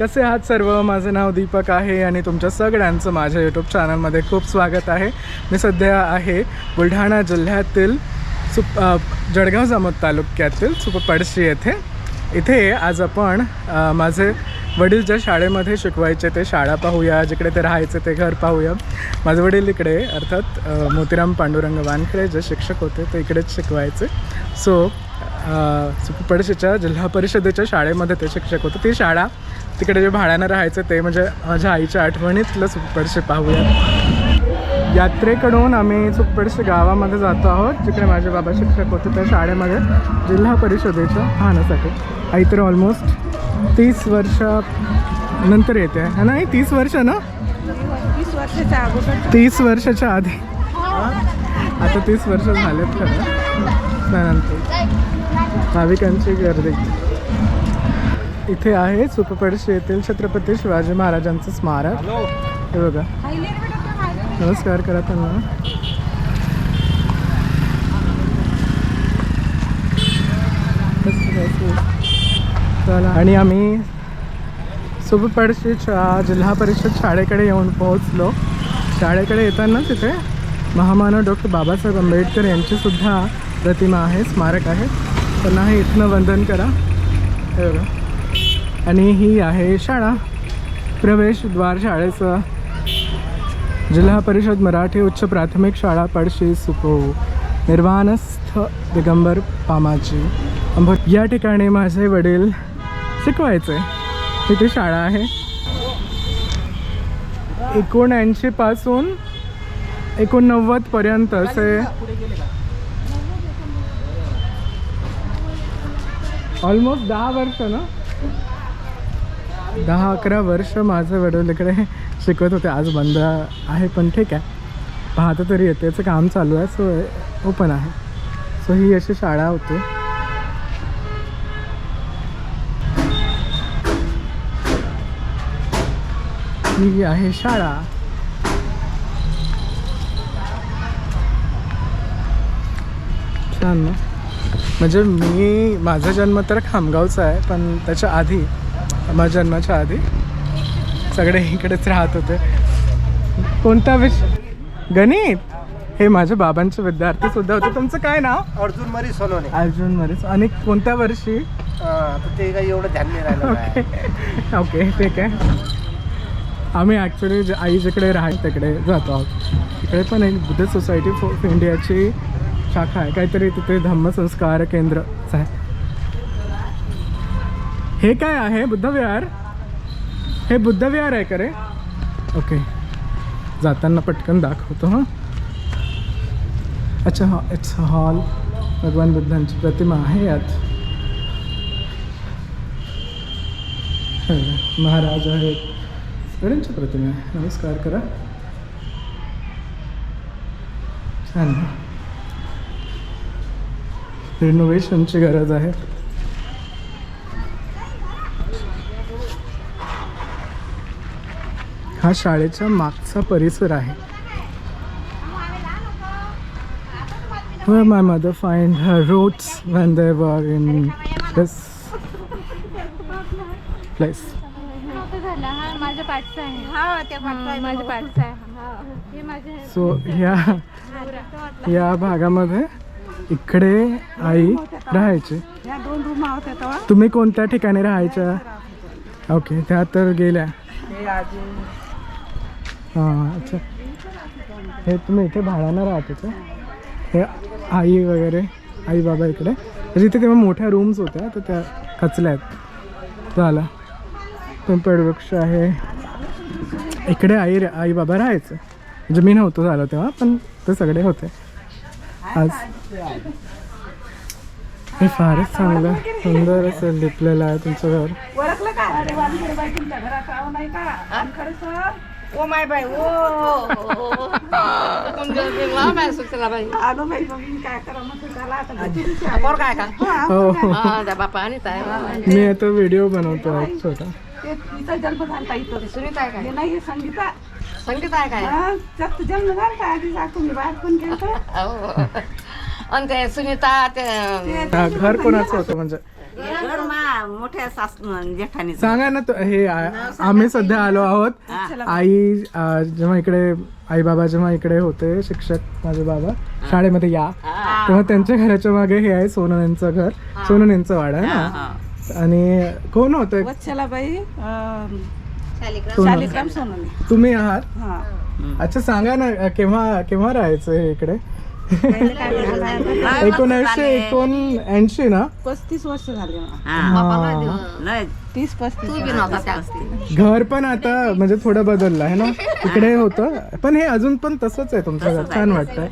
कसे आहात सर्व? माझं नाव दीपक आहे आणि तुमच्या सगळ्यांचं माझ्या यूट्यूब चॅनलमध्ये खूप स्वागत आहे. मी सध्या आहे बुलढाणा जिल्ह्यातील सुप जळगाव जामोद तालुक्यातील सुपपडशी येथे. इथे आज आपण माझे वडील ज्या शाळेमध्ये शिकवायचे ते शाळा पाहूया जिकडे ते राहायचे ते घर पाहूया. माझे वडील इकडे अर्थात मोतीराम पांडुरंग वानखडे जे शिक्षक होते ते इकडेच शिकवायचे. सो सुपपडशीच्या जिल्हा परिषदेच्या शाळेमध्ये ते शिक्षक होते. ती शाळा तिकडे जे भाड्यानं राहायचं ते म्हणजे माझ्या आईच्या आठवणीतलं सुपपडशी पाहूया यात्रेकडून आम्ही सुपपडशी गावामध्ये जातो आहोत जिकडे माझे बाबा शिक्षक होते त्या शाळेमध्ये जिल्हा परिषदेच्या पाहण्यासाठी. आई तर ऑलमोस्ट तीस वर्ष नंतर येते. है नाही तीस वर्ष ना? वीस वर्षाच्या अगोदर. तीस वर्षाच्या आधी. आता तीस वर्ष झालेत खरं. त्यानंतर. भाविकांची गर्दी. इथे आहे सुपपडशी येथील छत्रपती शिवाजी महाराजांचं स्मारक. हे बघा. नमस्कार करा त्यांना. चला. आणि आम्ही सुपपडशीच्या जिल्हा परिषद शाळेकडे येऊन पोहोचलो. शाळेकडे येताना तिथे महामानव डॉक्टर बाबासाहेब आंबेडकर यांची सुद्धा प्रतिमा आहे स्मारक आहे. त्यांना हे इथनं वंदन करा. हे बघा. आणि ही आहे शाळा. प्रवेशद्वार शाळेचं. जिल्हा परिषद मराठी उच्च प्राथमिक शाळा पडशी सुपो. निर्वाणस्थ दिगंबर पामाची अंब या ठिकाणी माझे वडील शिकवायचे. इथे शाळा आहे. एकोणऐंशी पासून एकोणनव्वद पर्यंत असे ऑलमोस्ट दहा वर्ष ना? दहा अकरा वर्ष माझं वडवलीकडे शिकवत होते. आज बंद आहे पण ठीक आहे. पाहता तरी येते. याचं काम चालू आहे सो ओपन आहे. सो ही अशी शाळा होती. ही आहे शाळा. छान ना? म्हणजे मी माझा जन्म तर खामगावचा आहे पण त्याच्या आधी माझ्या जन्माच्या आधी सगळे इकडेच राहत होते. कोणता विषय? गणित. हे माझ्या बाबांचे विद्यार्थी सुद्धा होते. तुमचं काय नाव? अर्जुन मरी सोनवणे. अर्जुन मरीच आणि कोणत्या वर्षी? ते काही एवढं ध्यान नाही राहिलं ओके ओके ठीक आहे. आम्ही ॲक्च्युली आई जिकडे राहाय तिकडे जातो आहोत. तिकडे पण एक बुद्ध सोसायटी ऑफ इंडियाची शाखा आहे. काहीतरी तिथे धम्मसंस्कार केंद्रच आहे. हे काय आहे? बुद्धविहार? हे बुद्धविहार आहे का रे? ओके. जाताना पटकन दाखवतो हां. अच्छा हा इट्स हॉल भगवान बुद्धांची प्रतिमा आहे यात. महाराज आहेत. सगळ्यांच्या प्रतिमा आहे. नमस्कार करा. छान. रिनोव्हेशनची गरज आहे. हा शाळेच्या मागचा परिसर आहे. Where my mother find her roots when they were in this place. नव्हतं झालं सो ह्या या भागामध्ये इकडे आई राहायची. तुम्ही कोणत्या ठिकाणी राहायच्या? ओके त्या तर गेल्या. हां अच्छा. हे तुम्ही इथे भाड्यानं राहत होते हे आई वगैरे आई बाबा इकडे. म्हणजे इथे तेव्हा मोठ्या रूम्स होत्या तर त्या खचल्या आहेत. झाला पण पेडवृक्ष आहे. इकडे आई आई बाबा राहायचं. म्हणजे मी नव्हतो झालं तेव्हा पण ते सगळे होते. आज. हे फारच चांगलं सुंदर असं लिपलेलं आहे तुमचं घर. अरे वानखेडे बाई तुमच्या घरात आहो नाही का वानखेडे सर ओ माय बाई ओ आलो बाई मी काय करा मग त्याला आता काय का हो हो. हा त्या बापा आणि ताई मी आता व्हिडिओ बनवतो एक छोटा ते तिचा जन्म झाला इथं सुनीता आहे हे काय नाही हे संगीता संगीत आहे काय हा, त्यात जन्म झाला आधी सांगतो मी बाहेर पण गेलो. आणि ते सुनीता ते हा, घर कोणाचं होतं म्हणजे घर मा मोठ्या सासू जेठानी सांगा ना तो- हे आ- आम्ही सध्या आलो आहोत. आई आ, जेव्हा इकडे आई बाबा जेव्हा इकडे होते शिक्षक माझे बाबा शाळेमध्ये या. तेव्हा त्यांच्या घराच्या मागे हे आहे सोनन यांचं घर. सोनन यांचं वाडा आहे ना आणि कोण होते? वत्सलाबाई अं, सोनन. शालिग्राम सोनवणे तुम्ही आहात? अच्छा सांगा ना केव्हा केव्हा राहायचं हे इकडे? एकोणीसशे एकोणऐंशी ना? पस्तीस वर्ष झाले. हा. तीस पस्तीस. घर पण आता म्हणजे थोडं बदललं आहे ना? इकडे होतं. पण हे अजून पण तसंच आहे तुमचं घर. छान वाटतंय.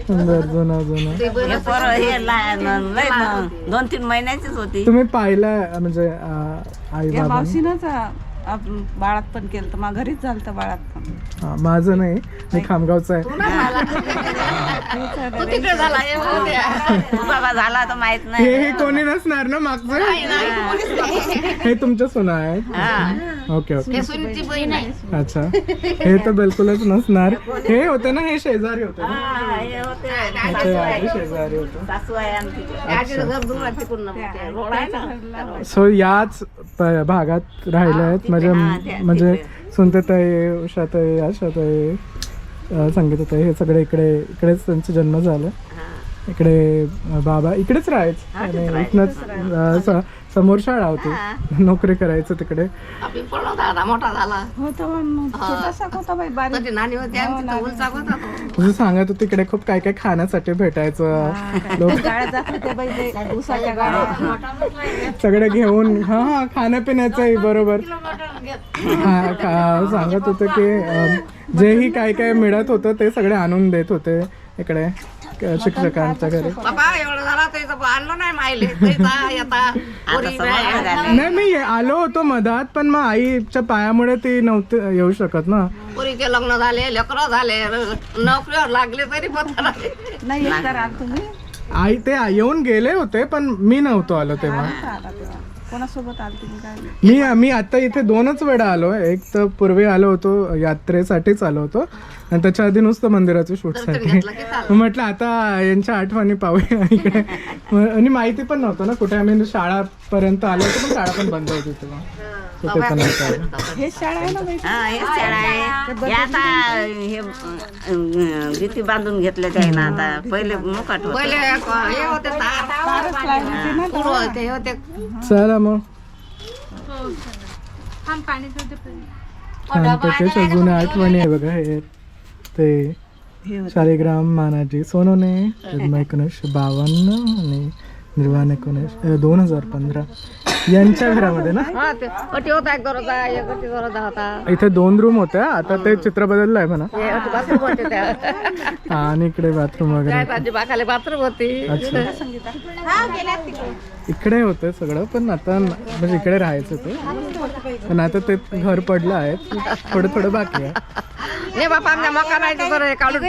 सुंदर जुनं जुनं. दोन तीन महिन्याचीच होती. तुम्ही पाहिलं म्हणजे आई मावशीनच बाळात पण केलं तर मग घरीच झालं बाळात पण. माझं नाही. मी खामगावचं आहे. तू तिकडे झाला हे. बाबा झाला तर माहीत हे हे कोणी नसणार ना मागचं? हे. तुमच्या सुना आहेत? Okay okay. हे सुनीची बहीण आहे. अच्छा. हे तर बिलकुलच नसणार. हे होते ना हे शेजारी होते ना? अच्छा, शेजारी होते. सासू आहे आमची. आजीचं घर दूर आहे तिकडून ते रोड आहे ना? सो याच प- भागात राहिले आहेत. म्हणजे म्हणजे सुनतेताई उषाताई आशाताई अं, संगीताताई हे सगळे इकडे इकडेच त्यांचा जन्म झाला. इकडे बाबा इकडेच राहायचे. आणि इथनंच समोर शाळा होती. नोकरी करायचं तिकडे. आपली पडला दादा मोठा झाला. होता पण छोटासा होता बाई बारीक. कधी नानी होती आमची तर उलचा होता तो. तुझं सांगत होती इकडे खूप काय काय खाण्यासाठी भेटायचं. सगळं घेऊन हा हा खाण्यापिण्याचंही बरोबर. हा सांगत होतं की जेही काय काय मिळत होतं ते सगळे आणून देत होते इकडे शिक्षकांच्या घरी. नाही मी आलो होतो मधात पण मग आईच्या पायामुळे ती नव्हती येऊ शकत ना. पोरीचे लग्न झाले लेकरं झाले नोकरीवर लागले तरी पत्ता नाही आई ते येऊन गेले होते पण मी नव्हतो आला तेव्हा. कोणासोबत तुम्ही काय? मी मी आता इथे दोनच वेळा आलो एक तर पूर्वी आलो होतो यात्रेसाठीच आलो होतो. आणि त्याच्या आधी नुसतं मंदिराच्या शूटसाठी म्हटलं आता यांच्या आठवणी पाहूया इकडे. आणि माहिती पण नव्हतं ना कुठे आम्ही शाळापर्यंत आलो होतो पण शाळा पण बंद होती तेव्हा. हे. हे हे भीती बांधून घेतल्या ना आता. पहिले मुकाट पहिले हे हे चला मग. थांब पाणी जुन्या आठवणी आहे बघा हे ते शालिग्राम मानाजी सोनोने एकोणीसशे बावन्न आणि निर्वाण एकोणीस दोन हजार पंधरा. यांच्या घरामध्ये ना? हा ते अटी होता एक दरोजा एक अटी दरोजा होता. इथे दोन रूम होत्या आता ते चित्र बदललं आहे म्हणा. हे अटी बाथरूम होते त्या. हा, आणि इकडे बाथरूम वगैरे. काय ताजी बाथरूम होती. अच्छा. इकडे होतं सगळं पण आता न- म्हणजे इकडे राहायचं ते. पण आता ते घर पडलं आहे थोडं थोडं बाकी आहे. नाही बापा आमच्या मका नाही तर हे काढून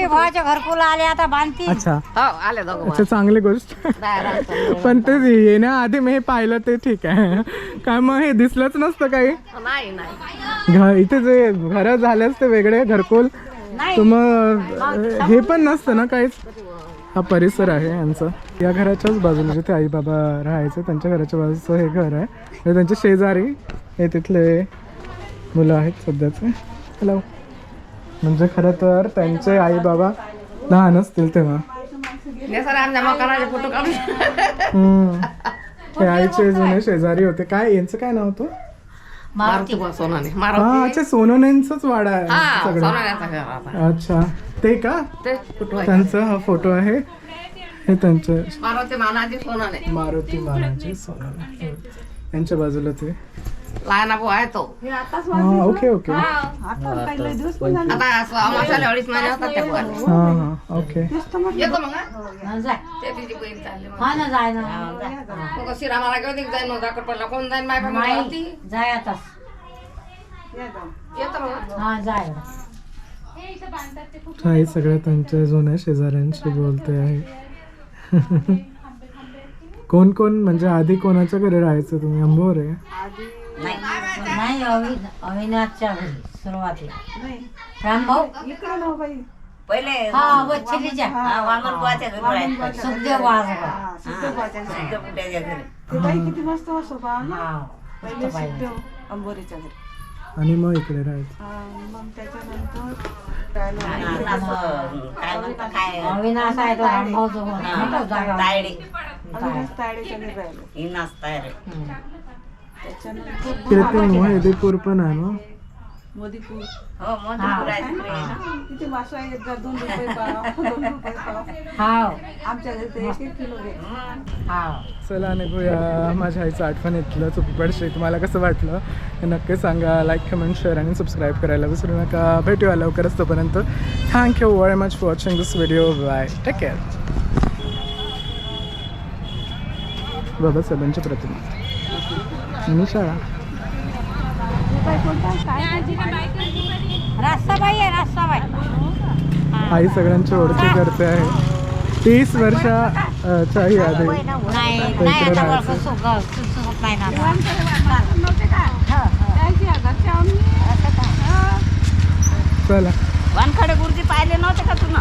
अच्छा. हो आले दोघं अच्छा चांगली गोष्ट. पण ते येण्याआधी मी हे पाहिलं ते ठीक आहे. काय मग हे दिसलंच नसतं काही. नाही नाही. घ- इथे जे घर झाले असते वेगळे घरकुल मग हे पण नसतं ना काहीच? हा परिसर आहे यांचा. या घराच्याच बाजूला जिथे आई बाबा राहायचे त्यांच्या घराच्या बाजूचं हे घर आहे. आणि त्यांच्या शेजारी हे तिथले मुलं आहेत सध्याचे. हॅलो म्हणजे खरं तर त्यांचे आई बाबा लहान असतील तेव्हा. फोटो आईचे जुने शेजारी होते. काय यांचं काय नाव होतं? मारुती. सोनाने. हा मारुती. अच्छा सोनोनेंचंच वाडा आहे हा सगळं. सोनाण्याचा घर आता. अच्छा. ते का? ते फोटो आहे. त्यांचा हा फोटो आहे. हे त्यांचे. मारुती मानाची सोनाने. मारुती मानाचे सोनाने. यांच्या बाजूला ते. लहान भाऊ आहे तो. हा ओके ओके. हा आता. आता असं आम्हाला अडीच महिने होतात त्या बुवाला. हा ओके. येतो मग हा? ते तिची बहीण चालली मग. मग शिरामाला घेऊन एक जाईन मग जाकड पडला. कोण जाईन? माय बाबा होती येतो मग हे? इथं बांधतात ते खूप आई सगळ्या त्यांच्या जुन्या शेजाऱ्यांशी बोलते आहे. कोण कोण? म्हणजे आधी कोणाच्या घरी राहायचं तुम्ही? अंबोर? आहे नाही. अवि- अविनाथच्या घरी सुरुवातीला. रामभाऊ इकडे ना बाई. पहिले हा वच्छलीच्या हा, वामन बुवाच्या घरी राहायचं. सुखदेव वाजवा हा, सिद्ध बुड्याच्या घरी. ते बाई किती मस्त असो बा ना? हा पहिले सुखदेव अंबोरीच्या घरी. आणि मग इकडे राहायचं. हा, मग त्याच्यानंतर राहिलं आणि असं काय म्हणतात काय? अविनाश आहे तो रामभाऊ हा, तायडे. अविनाश तायडेच्या घरी राहिलो. ते मोहिदीपूर पण आहे ना? मोदीपूर. हो मोदीपूर आहे तिकडे. ना. किती मासं एकदा दोन रुपये पाव दोन रुपये पाव. हाव. आमच्या घरी ते एक एक किलो घे हाव. चला निघूया. माझ्या आईचं आठवणीतलं चुकीपडशे. तुम्हाला कसं वाटलं? हे नक्की सांगा. लाईक कमेंट शेअर आणि सबस्क्राईब करायला विसरू नका. भेटूया लवकरच तोपर्यंत. Thank you very much for watching this video bye take care बाबासाहेबांची प्रतिमा. रास्ताबाई आहे रास्ताबाई. आई सगळ्यांची ओळखी करते आहे. तीस वर्षाच्या ही आधी. चला. वानखडे गुरुजी पाहिले नव्हते का तुला?